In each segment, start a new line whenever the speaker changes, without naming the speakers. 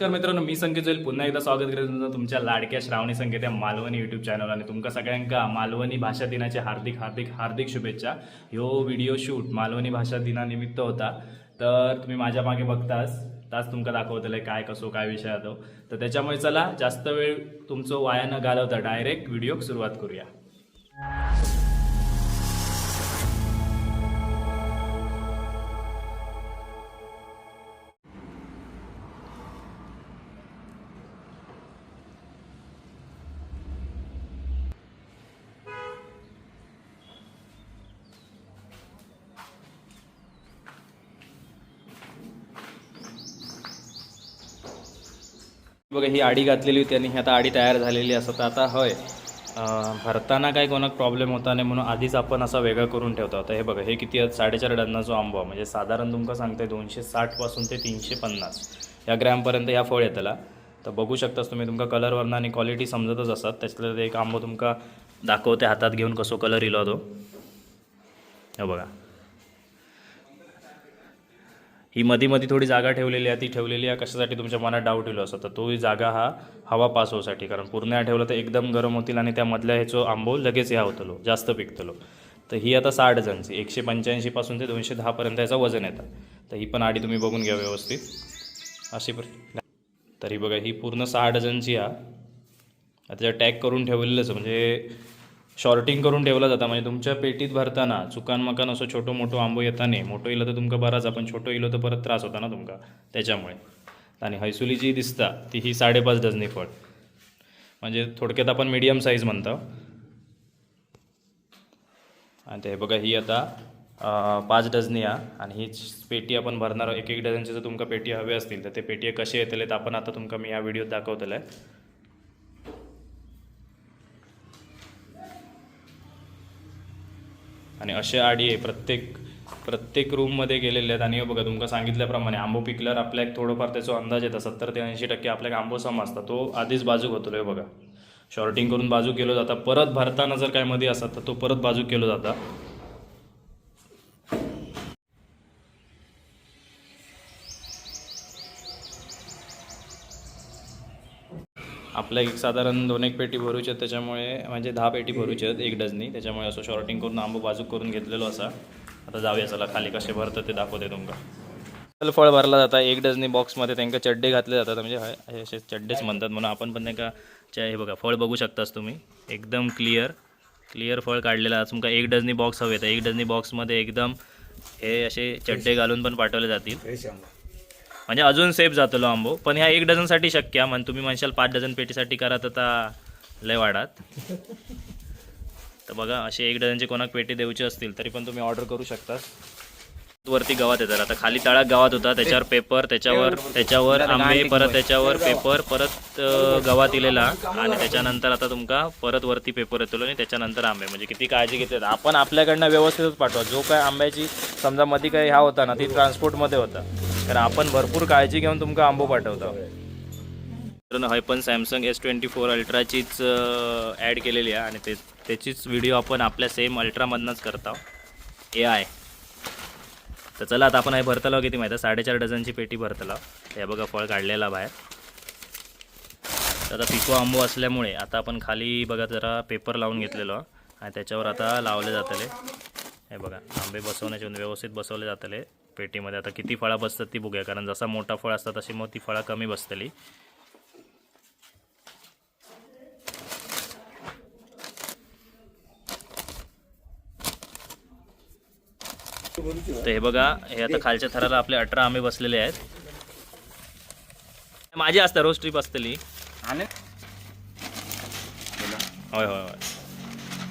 नमस्कार मित्रांनो मी संकेत जोईल. पुन्हा एकदा स्वागत करत तुमचं तुमच्या लाडक्या श्रावणी संकेत या मालवणी युट्यूब चॅनल आणि तुमका सगळ्यांका मालवणी भाषा दिनाचे हार्दिक हार्दिक हार्दिक शुभेच्छा. ह्यो व्हिडिओ शूट मालवणी भाषा दिनानिमित्त होता. तर तुम्ही माझ्या मागे बघताच ताच तुमका दाखवतले काय कसो काय विषय तो तर त्याच्यामुळे चला जास्त वेळ तुमचं वाया न घालवता डायरेक्ट व्हिडिओ सुरुवात करूया. बघा ही आडी घातलेली होती आणि ही आता आडी तयार झालेली असं तर आता होय. भरताना काही कोणाक प्रॉब्लेम होता नाही म्हणून आधीच आपण असा वेगळा करून ठेवतो. आता हे बघा हे किती आहेत? साडेचार डन्नाचो आंबा म्हणजे साधारण तुमका सांगते दोनशे साठपासून ते तीनशे पन्नास या ग्रॅमपर्यंत ह्या फळ येतला. तर बघू शकतास तुम्ही तुमका कलरवरनं आणि क्वालिटी समजतच असतात. त्याच्यातलं ते एक आंबो तुमका दाखवते हातात घेऊन कसो कलर इलो तो. हे बघा. ही मध्ये मध्ये थोडी जागा ठेवलेली आहे ती ठेवलेली आहे. कशासाठी तुमच्या मनात डाऊट येलो असं? तर तो जागा हा हवा पास होसाठी कारण पूर्ण ह्या ठेवलं तर एकदम गरम होतील आणि त्यामधल्या ह्याचो आंबो लगेच ह्या होतलो जास्त पिकतलो. तर ही आता साठ डझनची एकशे पंच्याऐंशीपासून ते दोनशे दहापर्यंत याचं वजन येतं. तर ही पण आडी तुम्ही बघून घ्या व्यवस्थित. अशी पर तरी बघा ही पूर्ण सहा डझनची हा आता त्याच्या टॅग करून ठेवलेलंच म्हणजे शॉर्टिंग करून ठेवलं जातं. म्हणजे तुमच्या पेटीत भरताना चुकान मकान असं छोटं मोठं आंबो येता नाही मोठं इलं तर तुमका बराच पण छोटं येलो तर परत त्रास होता ना तुमका त्याच्यामुळे. आणि हैसुली जी दिसता ती ही साडेपाच डझनी फळ. म्हणजे थोडक्यात आपण मिडियम साईज म्हणतो. आणि ते बघा ही आता पाच डझनी हा. आणि ही पेटी आपण भरणार एक एक डझनचे जर तुमका पेटी हवे असतील तर ते पेटी कसे येतले तर आपण आता तुमका मी या व्हिडिओत दाखवतलं आणि असे आडी आहे प्रत्येक प्रत्येक रूममध्ये गेलेले आहेत. आणि हे बघा तुमका सांगितल्याप्रमाणे आंबो पिकल्यावर आपल्या एक थोडंफार त्याचा अंदाज येतात सत्तर ते ऐंशी टक्के आपल्याक आंबो समजता तो आधीच बाजूक होतो हे बघा. शॉर्टिंग करून बाजू केलो जाता. परत भरताना जर काय मध्ये असतात तर तो परत बाजू केलो जाता. आपल्या एक साधारण दोन एक पेटी भरूचे आहेत त्याच्यामुळे म्हणजे दहा पेटी भरूचे आहेत एक डझनी. त्याच्यामुळे असं शॉर्टिंग करून आंबो बाजूक करून घेतलेलो असा. आता जाऊया चला खाली कसे भरतं ते दाखवते तुमका. चल फळ भरला जाता. एक डझनी बॉक्समध्ये त्यांना चड्डे घातले जातात म्हणजे हे असे चड्डेच म्हणतात म्हणून आपण पण त्यांना च्या हे बघा फळ बघू शकतास तुम्ही. एकदम क्लिअर क्लिअर फळ काढलेलं तुमका एक डझनी बॉक्स हवे तर एक डझनी बॉक्समध्ये एकदम हे असे चड्डे घालून पण पाठवले जातील. म्हणजे अजून सेफ जातलो आंबो. पण ह्या एक डझनसाठी शक्य आहे. म्हणजे तुम्ही म्हणशाल पाच डझन पेटीसाठी करा तर आता लय वाढात. तर बघा असे एक डझनचे कोणाक पेटी देऊचे असतील तरी पण तुम्ही ऑर्डर करू शकता. वरती गावात येतात आता खाली तळात गावात होता त्याच्यावर पेपर त्याच्यावर त्याच्यावर आंबे परत त्याच्यावर पेपर परत गावात इलेला. आणि त्याच्यानंतर आता तुमका परत वरती पेपर येतो आणि त्याच्यानंतर आंबे. म्हणजे किती काळजी घेतली आपण आपल्याकडनं व्यवस्थितच पाठवा. जो काय आंब्याची समजा मध्ये काही हा होता ना ती ट्रान्सपोर्टमध्ये होता. कारण आपण भरपूर काळजी घेऊन तुमका आंबो पाठवतो. तर हय पण सॅमसंग एस ट्वेंटी फोर अल्ट्राचीच ॲड केलेली आहे आणि ते त्याचीच व्हिडिओ आपण आपल्या सेम अल्ट्रामधनंच करतो. ए आय तर चला आता आपण हे भरतलो किती माहिती आहे? साडेचार डझनची पेटी भरतलाव हे बघा फळ काढलेला बाहेर. तर आता पिको आंबो असल्यामुळे आता आपण खाली बघा जरा पेपर लावून घेतलेलो. आणि त्याच्यावर आता लावले जातले. हे बघा आंबे बसवण्याचे व्यवस्थित बसवले जातले. पेटीमध्ये. आता किती फळा बसतात ती बघूया कारण जसा मोठा फळ असतात तशी मग ती फळा कमी बसतली. तर हे बघा हे आता खालच्या थराला आपले अठरा आंबे बसलेले आहेत. माझी असतं रोज ट्रिप असतली. होय होय होय.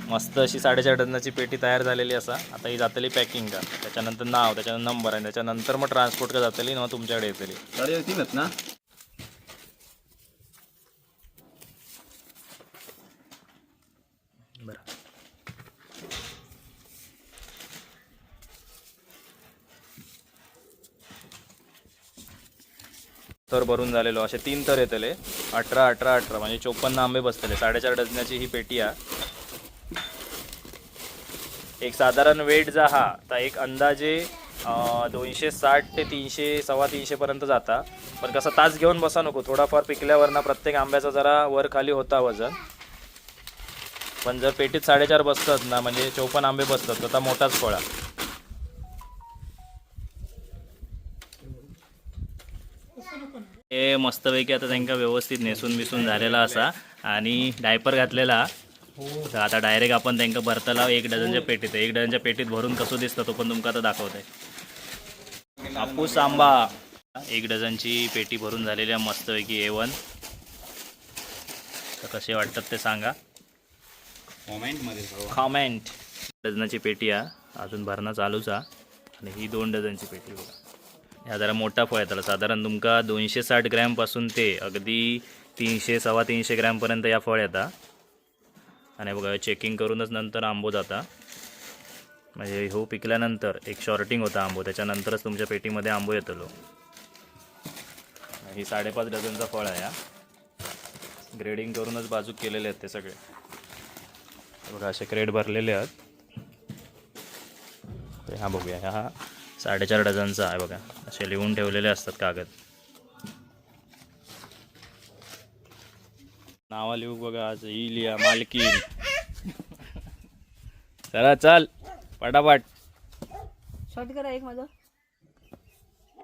मस्त अशी साडेचार डझनाची पेटी तयार झालेली असा. आता ही जातली पॅकिंग का? त्याच्यानंतर नाव त्याच्यानंतर नंबर आणि त्याच्यानंतर मग ट्रान्सपोर्ट का जातली मग तुमच्याकडे येतली.
गाडी येतीलच ना?
बरं. तर भरून झालेलो असे तीन तर येतले. अठरा अठरा अठरा म्हणजे चोपन्न आंबे बसतले. साडेचार डझनाची ही पेटी आहे. एक साधारण वेट जा हा तर एक अंदाजे दोनशे साठ ते तीनशे सव्वा तीनशेपर्यंत जाता. पण कसं तास घेऊन बसा नको थोडाफार पिकल्यावर ना प्रत्येक आंब्याचा जरा वर खाली होता वजन. पण जर पेटीत साडेचार बसतात ना म्हणजे चौपन्न आंबे बसतात तर मोठाच फळा. हे मस्तपैकी आता त्यांना व्यवस्थित नेसून बिसून झालेला असा आणि डायपर घातलेला. तर आता डायरेक्ट आपण त्यांना भरताला एक डझनच्या पेटीत एक डझनच्या पेटीत भरून कसं दिसतं तो पण तुमका आता दाखवतोय. हापूस आंबा. एक डझनची पेटी भरून झालेली आहे. मस्तपैकी ए वन तर कसे वाटतात ते सांगा. कॉमेंट डझनाची पेटी आहे अजून भरणं चालूच आहे आणि ही दोन डझनची पेटी बघा. ह्या जरा मोठा फळ आहे त्याला. साधारण तुमका दोनशे साठ ग्रॅमपासून ते अगदी तीनशे सव्वा तीनशे ग्रॅमपर्यंत या फळ येतात आणि बघा चेकिंग करूनच नंतर आंबो जाता. म्हणजे हो पिकल्यानंतर एक शॉर्टिंग होता आंबो त्याच्यानंतरच तुमच्या पेटीमध्ये आंबो येतलो. ही साडेपाच डझनचा फळ आहे हा. ग्रेडिंग करूनच बाजूक केलेले आहेत ते सगळे. बघा असे क्रेड भरलेले आहेत. ते हा बघूया हा. साडेचार डझनचा आहे बघा. असे लिहून ठेवलेले असतात कागद. नावा लिहू बघा आज ही लिहा मालकीन. चला चल. पटापट.
शॉर्ट करा एक माझं.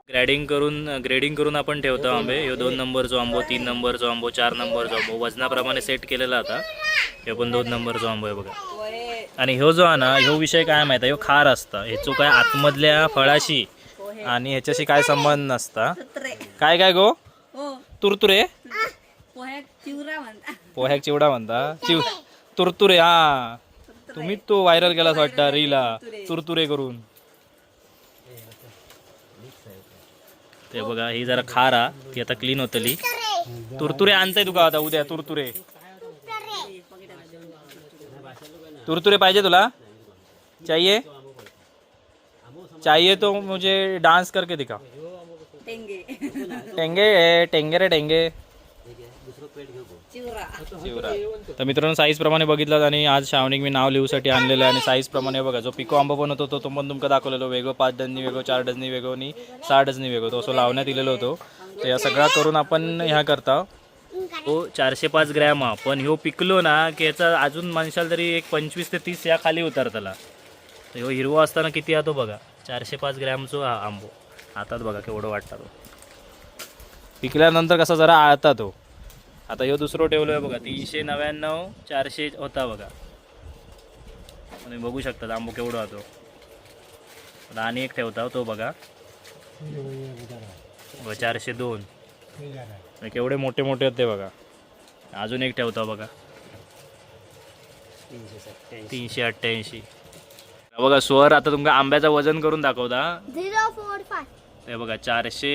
ग्रेडिंग करून ग्रेडिंग करून आपण ठेवतो आंबे. ह्यो दोन नंबरचो आंबो तीन नंबरचो आंबो चार नंबरचो आंबो. वजनाप्रमाणे सेट केलेला आता. ह्यो पण दोन नंबरचो आंबो आहे बघा. आणि ह्यो जो आहे ना ह्यो विषय काय माहिती ह्यो खार असता. ह्याचो काय आतमधल्या फळाशी आणि ह्याच्याशी काय संबंध नसता. काय काय गो?
हो.
तुरतुरे?
पोह्यात चिवरा म्हणता.
पोह्याक चिवडा म्हणता. चिव तुरतुरे हा. तुम्हीच तो व्हायरल केलास वाटतं रीला तुरतुरे करून. ते बघा ही जरा खारा. ती आता क्लीन होतली. तुरतुरे आणताय तुका आता उद्या तुरतुरे. तुरतुरे पाहिजे तुला? चाहिए चाहिए तो मुझे डांस करके दिखा.
टेंगे.
टेंगे टेंगे रे टेंगे.
चिवरा.
तर मित्रांनो साईज प्रमाणे बघितलं आणि आज श्रावणिक मी नाव लिहूसाठी आणलेलं आहे आणि साईज प्रमाणे बघा जो पिको आंबा पण होतो तो तो पण तुमका दाखवलेलो. वेगळं पाच डझनी वेगळं चार डझनी वेगळं आणि सहा डझनी वेगळं. तो असं लावण्यात दिलेलो होतो. तर या सगळा करून आपण ह्या करता. हो चारशे पाच ग्रॅम हा. पण ह्यो पिकलो ना की याचा अजून माणसाला तरी एक पंचवीस ते तीस या खाली उतरतला. तर ह्यो हिरवा असताना किती हा तो बघा. चारशे पाच ग्रॅमचो हा आंबो. हातात बघा केवढं वाटतं तो. पिकल्यानंतर कसा जरा आळता तो. आता ह्यो दुसरो ठेवलोय बघा तीनशे नव्याण्णव चारशे होता बघा. तुम्ही बघू शकता आंबो केवढा होतो. आणि एक ठेवता तो बघा. चारशे दोन. केवढे मोठे मोठे आहेत ते बघा. अजून एक ठेवता बघा. तीनशे अठ्ठ्याऐंशी. बघा स्वर आता तुमका आंब्याचं वजन करून दाखवता.
Zero four five.
हे बघा चारशे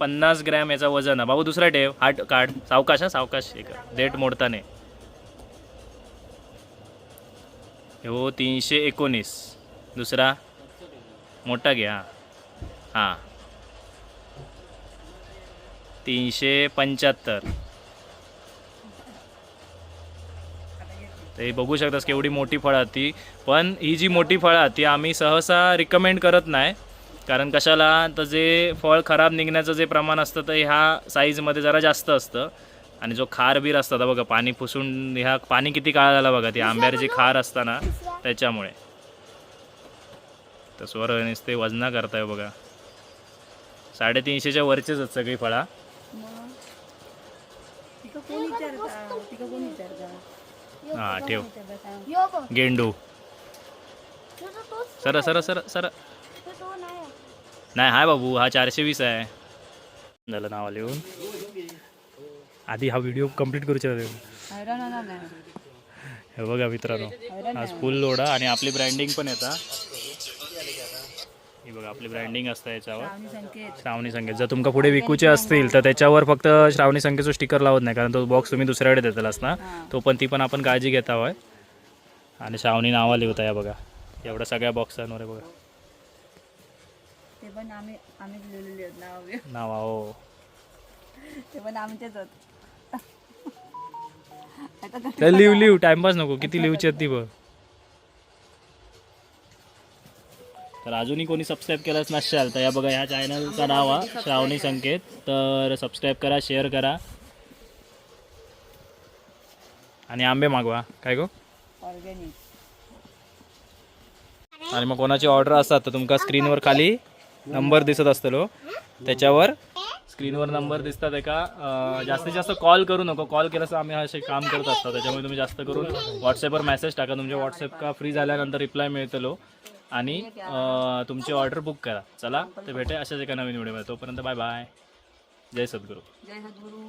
पन्नास ग्रॅम याचा वजन आहे. बाबू दुसरा ठेव. हाट काढ. सावकाश हा सावकाश. एक डेट मोडताने हो तीनशे एकोणीस. दुसरा. मोठा घ्या हां. तीनशे पंच्याहत्तर. ते बघू शकतास केवढी मोठी फळं ती. पण ही जी मोठी फळं ती आम्ही सहसा रिकमेंड करत नाही. कारण कशाला तर जे फळ खराब निघण्याचं जे प्रमाण असतं तर ह्या साईजमध्ये जरा जास्त असतं. आणि जो खार बीर असतं आता बघा पाणी पुसून ह्या पाणी किती काळ झाला बघा ती आंब्यावर जी खार असतं ना त्याच्यामुळे. तर स्वर नुसते वजना करताय बघा. साडेतीनशेच्या वरचेच आहेत सगळी फळा. हां ठेव. गेंडू.
तो तो
सर सर सर सर
तो तो नाही
हाय बाबू हा चारशे वीस आहे. झालं नाव लिहून. आधी हा व्हिडिओ कंप्लीट करू शकतो
हैराण होणार नाही
हे बघा मित्रांनो आज फुल लोडा आणि आपली ब्रँडिंग पण येतात ही बघा आपली ब्रँडिंग असतं याच्यावर.
श्रावणी संकेत.
जर तुमका पुढे विकूचे असतील तर त्याच्यावर फक्त श्रावणी संकेतचं स्टिकर लावत नाही कारण तो बॉक्स तुम्ही दुसऱ्याकडे देतालास ना तो पण ती पण आपण काळजी घेता हवं आणि श्रावणी नावा लिहिता या बघा. एवढ्या सगळ्या बॉक्सांवर बघा.
ते पण आम्ही आम्ही लिहिलेले आहेत नाव
नावा हो.
ते पण आमचेच आता तर
लिव लिव टाइमपास नको. किती लिवची आहेत ती बघ. तर अजूनही कोणी सबस्क्राईब केलंच नसाल तर या बघा ह्या चॅनलचं नाव आहे श्रावणी संकेत. तर सबस्क्राईब करा शेअर करा. आणि आंबे मागवा. काय गो?
ऑर्गॅनिक
आणि मग कोणाची ऑर्डर असतात तर तुमका स्क्रीनवर खाली नंबर दिसत असतलो. त्याच्यावर स्क्रीनवर नंबर दिसतात एका जास्तीत जास्त कॉल करू नको. कॉल केलं तर आम्ही असे काम करत असतो. त्याच्यामुळे तुम्ही जास्त करून व्हॉट्सअपवर मेसेज टाका. तुमच्या व्हॉट्सअप का फ्री झाल्यानंतर रिप्लाय मिळतलो. आणि तुमची ऑर्डर बुक करा. चला ते भेटे अशाच एका नवीन व्हिडिओमध्ये तोपर्यंत बाय बाय जय सद्गुरू.
जय सद्गुरू.